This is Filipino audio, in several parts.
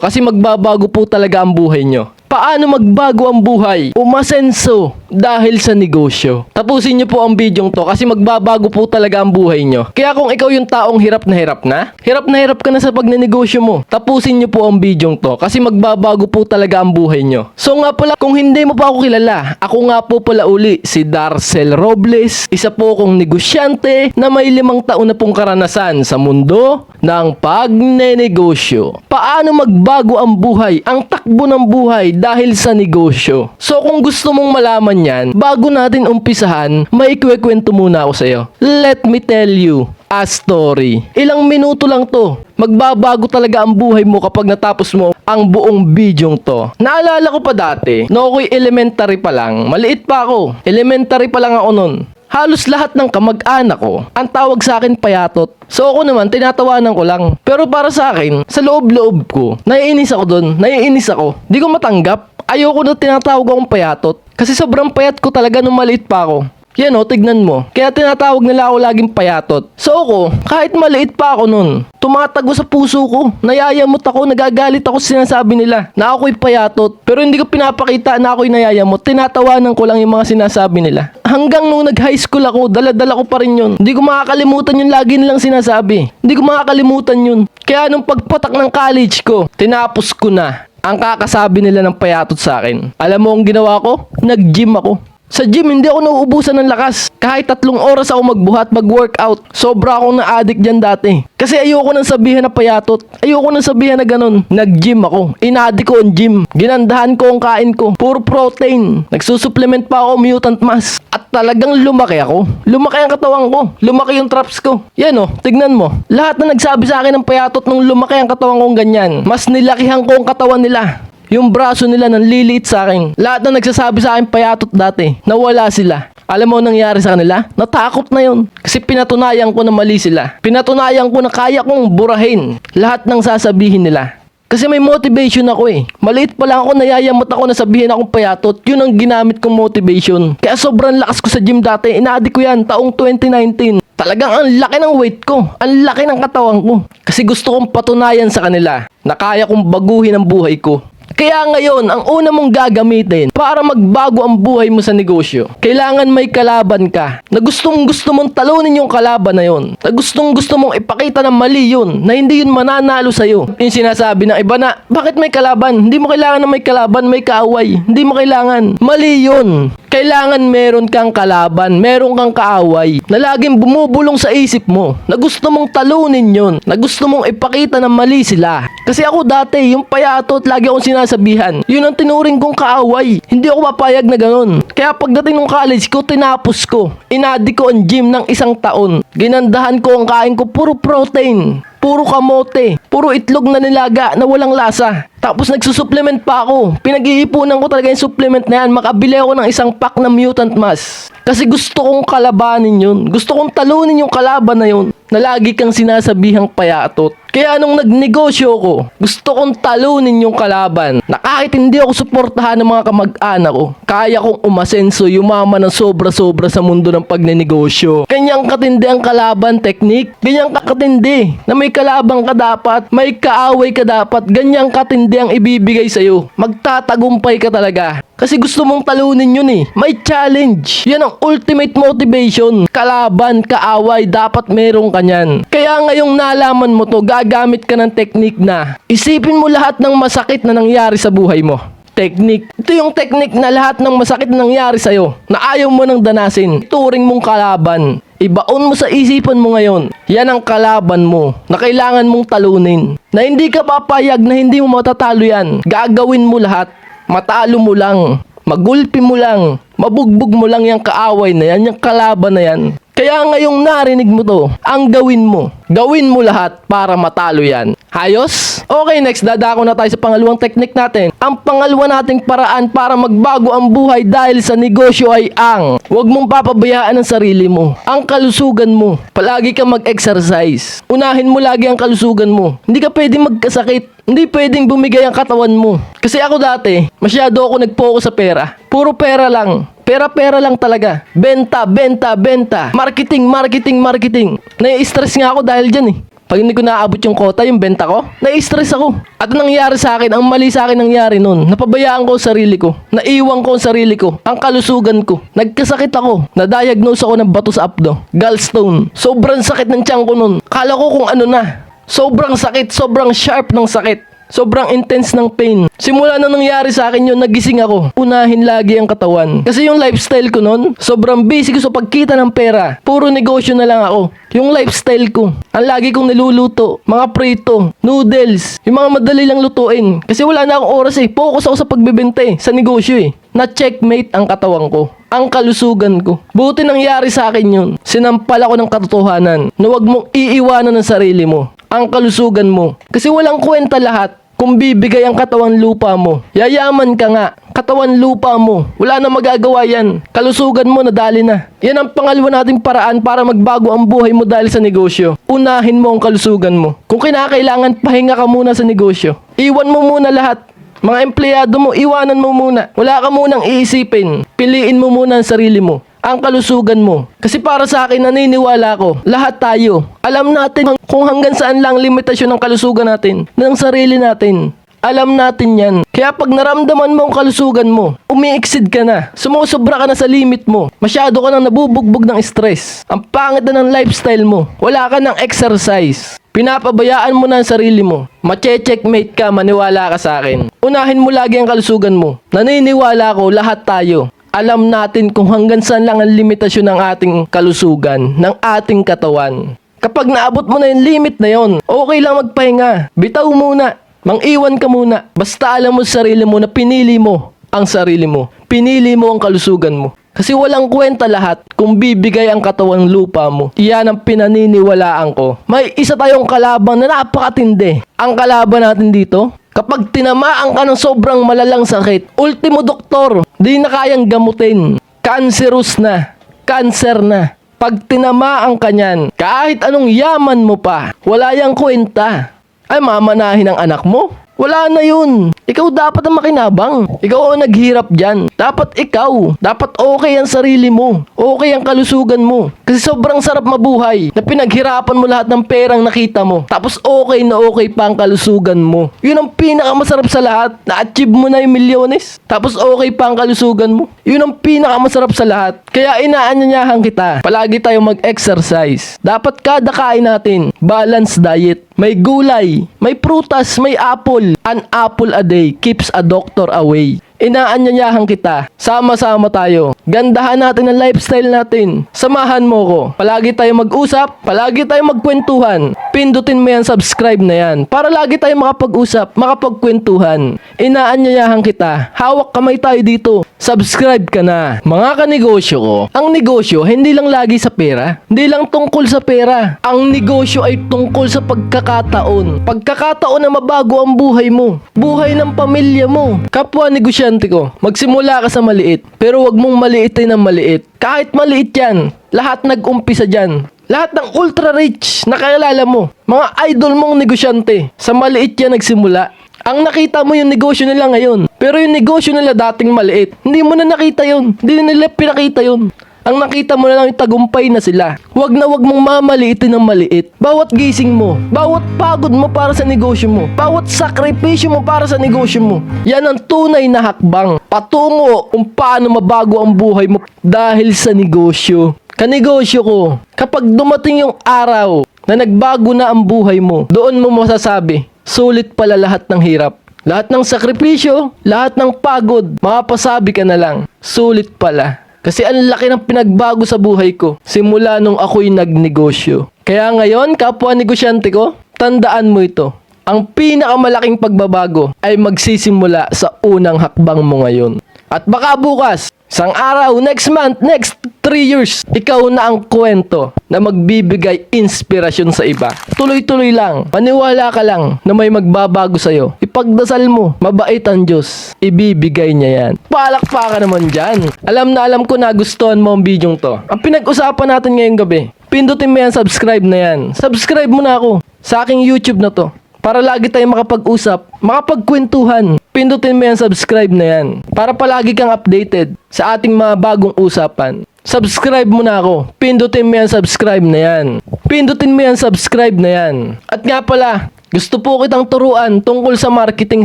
Kasi magbabago po talaga ang buhay nyo. Paano magbago ang buhay? Umasenso dahil sa negosyo. Tapusin nyo po ang bidyong to kasi magbabago po talaga ang buhay nyo. Kaya kung ikaw yung taong hirap na hirap na, hirap na hirap ka na sa pagnenegosyo mo, tapusin nyo po ang bidyong to kasi magbabago po talaga ang buhay nyo. So nga pala, kung hindi mo pa ako kilala, ako nga po pala uli si Darcel Robles, isa po akong negosyante na may limang taon na pong karanasan sa mundo ng pagnenegosyo. Paano magbago ang buhay, ang takbo ng buhay dahil sa negosyo? So kung gusto mong malaman yan, bago natin umpisahan, may kwento muna ako sa'yo. Let me tell you a story. Ilang minuto lang to. Magbabago talaga ang buhay mo kapag natapos mo ang buong bidyong to. Naalala ko pa dati, no ako'y elementary pa lang, maliit pa ako. Elementary pa lang ako nun. Halos lahat ng kamag-anak ko, ang tawag sa akin payatot. So ako naman, tinatawanan ko lang. Pero para sa akin, sa loob-loob ko, naiinis ako doon, naiinis ako. Di ko matanggap. Ayoko na tinatawag akong payatot. Kasi sobrang payat ko talaga nung maliit pa ako. Yan o, tignan mo. Kaya tinatawag nila ako laging payatot. So ako, kahit maliit pa ako nun, tumatago sa puso ko. Nayayamot ako, nagagalit ako sa sinasabi nila na ako'y payatot. Pero hindi ko pinapakita na ako'y nayayamot. Tinatawanan ko lang yung mga sinasabi nila. Hanggang nung nag-high school ako, dala-dala ko pa rin yun. Hindi ko makakalimutan yung lagi nilang sinasabi. Hindi ko makakalimutan yun. Kaya nung pagpatak ng college ko, tinapos ko na ang kakasabi nila ng payatot sa akin. Alam mo ang ginawa ko? Nag-gym ako. Sa gym, hindi ako nauubusan ng lakas. Kahit tatlong oras ako magbuhat, mag-workout. Sobra akong na-addict dyan dati. Kasi ayoko nang sabihan na payatot. Ayoko nang sabihan na ganun. Nag-gym ako. Inaddict ko ang gym. Ginandahan ko ang kain ko. Puro protein. Nagsusupplement pa ako mutant mass. At talagang lumaki ako. Lumaki ang katawan ko. Lumaki yung traps ko. Yan oh, tignan mo. Lahat na nagsabi sa akin ng payatot nung lumaki ang katawan kong ganyan. Mas nilakihan ko ang katawan nila. Yung braso nila nang liliit sa akin. Lahat na nagsasabi sa akin payatot dati, nawala sila. Alam mo nangyari sa kanila? Natakot na yon. Kasi pinatunayan ko na mali sila. Pinatunayan ko na kaya kong burahin lahat ng sasabihin nila. Kasi may motivation ako eh. Maliit pa lang ako, nayayamot ako na sabihin akong payatot. Yun ang ginamit kong motivation. Kaya sobrang lakas ko sa gym dati. Inaadi ko yan taong 2019. Talagang ang laki ng weight ko. Ang laki ng katawan ko. Kasi gusto kong patunayan sa kanila na kaya kong baguhin ang buhay ko. Kaya ngayon, ang una mong gagamitin para magbago ang buhay mo sa negosyo, kailangan may kalaban ka na gustong gusto mong talunin yung kalaban na yon. Na gustong gusto mong ipakita na mali yun, na hindi yun mananalo sa'yo. Yung sinasabi ng iba na, bakit may kalaban? Hindi mo kailangan na may kalaban, may kaaway. Hindi mo kailangan. Mali yun. Kailangan meron kang kalaban, meron kang kaaway na laging bumubulong sa isip mo na gusto mong talunin yun, na gusto mong ipakita na mali sila. Kasi ako dati, yung payatot, lagi akong sinasabihan, yun ang tinuring kong kaaway. Hindi ako papayag na ganun. Kaya pagdating ng college ko, tinapos ko. Inadi ko ang gym ng isang taon. Ginandahan ko ang kain ko, puro protein. Puro kamote, puro itlog na nilaga na walang lasa. Tapos nagsusupplement pa ako. Pinag-iipunan ko talaga yung supplement na yan. Makabili ako ng isang pack na mutant mass. Kasi gusto kong kalabanin yun. Gusto kong talunin yung kalaban na yun. Na lagi kang sinasabihang payatot. Kaya nung nagnegosyo ko, gusto kong talunin yung kalaban na kahit hindi ako suportahan ng mga kamag-anak ko, kaya kong umasenso, yumaman ng sobra-sobra sa mundo ng pagnenegosyo. Ganyang katindi ang kalaban technique. Ganyang kakatindi na may kalaban ka dapat, may kaaway ka dapat, ganyang katindi ang ibibigay sa'yo. Magtatagumpay ka talaga. Kasi gusto mong talunin yun eh. May challenge. Yan ang ultimate motivation. Kalaban, kaaway, dapat meron ka niyan. Kaya ngayong nalaman mo to, gagamit ka ng technique na isipin mo lahat ng masakit na nangyari sa buhay mo. Technique. Ito yung technique na lahat ng masakit na nangyari sa'yo na ayaw mo nang danasin. Turing mong kalaban. Ibaon mo sa isipan mo ngayon. Yan ang kalaban mo na kailangan mong talunin. Na hindi ka papayag na hindi mo matatalo yan. Gagawin mo lahat. Matalo mo lang. Magulpi mo lang. Mabugbog mo lang yung kaaway na yan, yung kalaban na yan. Kaya ngayong narinig mo to, ang gawin mo, gawin mo lahat para matalo yan. Hayos? Okay, next, dadako na tayo sa pangalawang technique natin. Ang pangalawa nating paraan para magbago ang buhay dahil sa negosyo ay ang huwag mong papabayaan ang sarili mo. Ang kalusugan mo. Palagi ka mag-exercise. Unahin mo lagi ang kalusugan mo. Hindi ka pwedeng magkasakit. Hindi pwedeng bumigay ang katawan mo. Kasi ako dati, masyado ako nag-focus sa pera. Puro pera lang. Pera-pera lang talaga. Benta, benta, benta. Marketing, marketing, marketing. Nai-stress nga ako dahil dyan eh. Pag hindi ko naabot yung quota, yung benta ko, na-stress ako. At nangyari sa akin, ang mali sa akin nangyari nun, napabayaan ko ang sarili ko, naiwan ko ang sarili ko, ang kalusugan ko, nagkasakit ako, na-diagnose ako ng bato sa abdo, gallstone, sobrang sakit ng tiyan ko nun, kala ko kung ano na, sobrang sakit, sobrang sharp ng sakit. Sobrang intense ng pain. Simula na nangyari sa akin yun, nagising ako. Unahin lagi ang katawan. Kasi yung lifestyle ko nun, sobrang busy ko sa pagkita ng pera. Puro negosyo na lang ako. Yung lifestyle ko, ang lagi kong niluluto, mga prito, noodles, yung mga madali lang lutuin. Kasi wala na akong oras eh. Focus ako sa pagbebenta eh, sa negosyo eh. Na-checkmate ang katawan ko. Ang kalusugan ko. Buti nangyari sa akin yun. Sinampal ako ng katotohanan na huwag mong iiwanan ng sarili mo. Ang kalusugan mo. Kasi walang kwenta lahat kung bibigay ang katawan lupa mo. Yayaman ka nga. Katawan lupa mo. Wala na magagawa yan. Kalusugan mo nadali na. Yan ang pangalawa nating paraan para magbago ang buhay mo dahil sa negosyo. Unahin mo ang kalusugan mo. Kung kinakailangan, pahinga ka muna sa negosyo. Iwan mo muna lahat. Mga empleyado mo, iwanan mo muna. Wala ka munang iisipin. Piliin mo muna ang sarili mo ang kalusugan mo. Kasi para sa akin, naniniwala ko, lahat tayo, alam natin kung hanggang saan lang limitasyon ng kalusugan natin, ng sarili natin. Alam natin yan. Kaya pag naramdaman mo ang kalusugan mo, umi-exceed ka na. Sumusobra ka na sa limit mo. Masyado ka nang nabubugbog ng stress. Ang pangit na ng lifestyle mo. Wala ka ng exercise. Pinapabayaan mo na ang sarili mo. Mache-checkmate ka, maniwala ka sa akin. Unahin mo lagi ang kalusugan mo. Naniniwala ko, lahat tayo. Alam natin kung hanggang saan lang ang limitasyon ng ating kalusugan, ng ating katawan. Kapag naabot mo na yung limit na yon, okay lang magpahinga. Bitaw muna. Mang-iwan ka muna. Basta alam mo sa sarili mo na pinili mo ang sarili mo. Pinili mo ang kalusugan mo. Kasi walang kwenta lahat kung bibigay ang katawang lupa mo. Iyan ang pinaniniwalaan ko. May isa tayong kalaban na napakatindi. Ang kalaban natin dito, kapag tinamaan ka ng sobrang malalang sakit, ultimo doktor, di na kayang gamutin. Cancerous na. Cancer na. Pag tinamaan ka niyan, kahit anong yaman mo pa, wala yang kwenta. Ay mamanahin ang anak mo? Wala na yun. Ikaw dapat ang makinabang. Ikaw ang naghirap dyan. Dapat ikaw. Dapat okay ang sarili mo. Okay ang kalusugan mo. Kasi sobrang sarap mabuhay na pinaghirapan mo lahat ng perang nakita mo. Tapos okay na okay pa ang kalusugan mo. Yun ang pinakamasarap sa lahat. Na-achieve mo na yung milyones. Tapos okay pa ang kalusugan mo. Yun ang pinakamasarap sa lahat. Kaya inaanyayahan kita. Palagi tayo mag-exercise. Dapat kada kain natin, balanced diet. May gulay, may prutas, may apple. An apple a day keeps a doctor away. Inaanyayahan kita. Sama-sama tayo. Gandahan natin ang lifestyle natin. Samahan mo ko. Palagi tayo mag-usap. Palagi tayo magkwentuhan. Pindutin mo yan, subscribe na yan. Para lagi tayo makapag-usap, makapagkwentuhan. Inaanyayahan kita. Hawak kamay tayo dito. Subscribe ka na. Mga kanegosyo ko, ang negosyo hindi lang lagi sa pera. Hindi lang tungkol sa pera. Ang negosyo ay tungkol sa pagkakataon. Pagkakataon na mabago ang buhay mo. Buhay ng pamilya mo. Kapwa negosyante ko, magsimula ka sa maliit. Pero wag mong maliitin ng maliit. Kahit maliit yan, lahat nag-umpisa dyan. Lahat ng ultra rich na kakilala mo, mga idol mong negosyante, sa maliit yan nagsimula. Ang nakita mo yung negosyo nila ngayon. Pero yung negosyo nila dating maliit. Hindi mo na nakita yun. Hindi nila pinakita yun. Ang nakita mo na lang tagumpay na sila. Huwag na huwag mong mamaliitin ng maliit. Bawat gising mo, bawat pagod mo para sa negosyo mo, bawat sakripisyo mo para sa negosyo mo, yan ang tunay na hakbang. Patungo kung paano mabago ang buhay mo dahil sa negosyo. Kanegosyo ko, kapag dumating yung araw na nagbago na ang buhay mo, doon mo masasabi, sulit pala lahat ng hirap. Lahat ng sakripisyo, lahat ng pagod, mapapasabi ka na lang, sulit pala. Kasi ang laki ng pinagbago sa buhay ko simula nung ako'y nagnegosyo. Kaya ngayon, kapwa negosyante ko, tandaan mo ito. Ang pinakamalaking pagbabago ay magsisimula sa unang hakbang mo ngayon. At baka bukas, isang araw, next month, next 3 years, ikaw na ang kwento na magbibigay inspirasyon sa iba. Tuloy-tuloy lang, maniwala ka lang na may magbabago sa'yo. Ipagdasal mo, mabait ang Diyos. Ibibigay niya yan. Palakpakan naman dyan. Alam na alam ko na gustuhan mo ang bidyong to. Ang pinag-usapan natin ngayong gabi, pindutin mo yan, subscribe na yan. Subscribe mo na ako sa aking YouTube na to. Para lagi tayong makapag-usap, makapagkwentuhan. Pindutin mo yan, subscribe na yan. Para palagi kang updated sa ating mga bagong usapan. subscribe mo na ako. Pindutin mo yan, subscribe na yan. Pindutin mo yan, subscribe na yan. At nga pala, gusto po kitang turuan tungkol sa marketing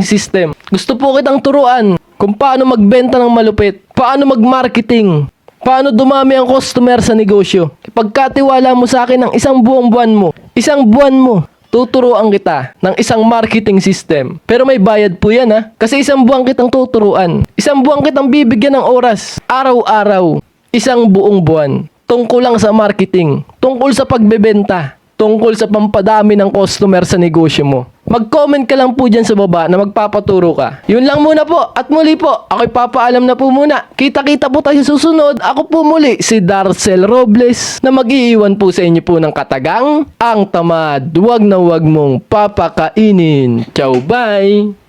system. Gusto po kitang turuan kung paano magbenta ng malupit, paano mag-marketing, paano dumami ang customer sa negosyo. Ipagkatiwala mo sa akin ng isang buong buwan mo, isang buwan mo, tuturuan kita ng isang marketing system. Pero may bayad po yan ha. Kasi isang buwan kitang tuturuan. Isang buwan kitang bibigyan ng oras. Araw-araw. Isang buong buwan. Tungkol lang sa marketing. Tungkol sa pagbebenta. Tungkol sa pampadami ng customer sa negosyo mo. Mag-comment ka lang po dyan sa baba na magpapaturo ka. Yun lang muna po. At muli po, ako'y papaalam na po muna. Kita-kita po tayo susunod. Ako po muli, si Darcel Robles, na mag-iiwan po sa inyo po ng katagang, ang tamad, wag na wag mong papakainin. Ciao, bye!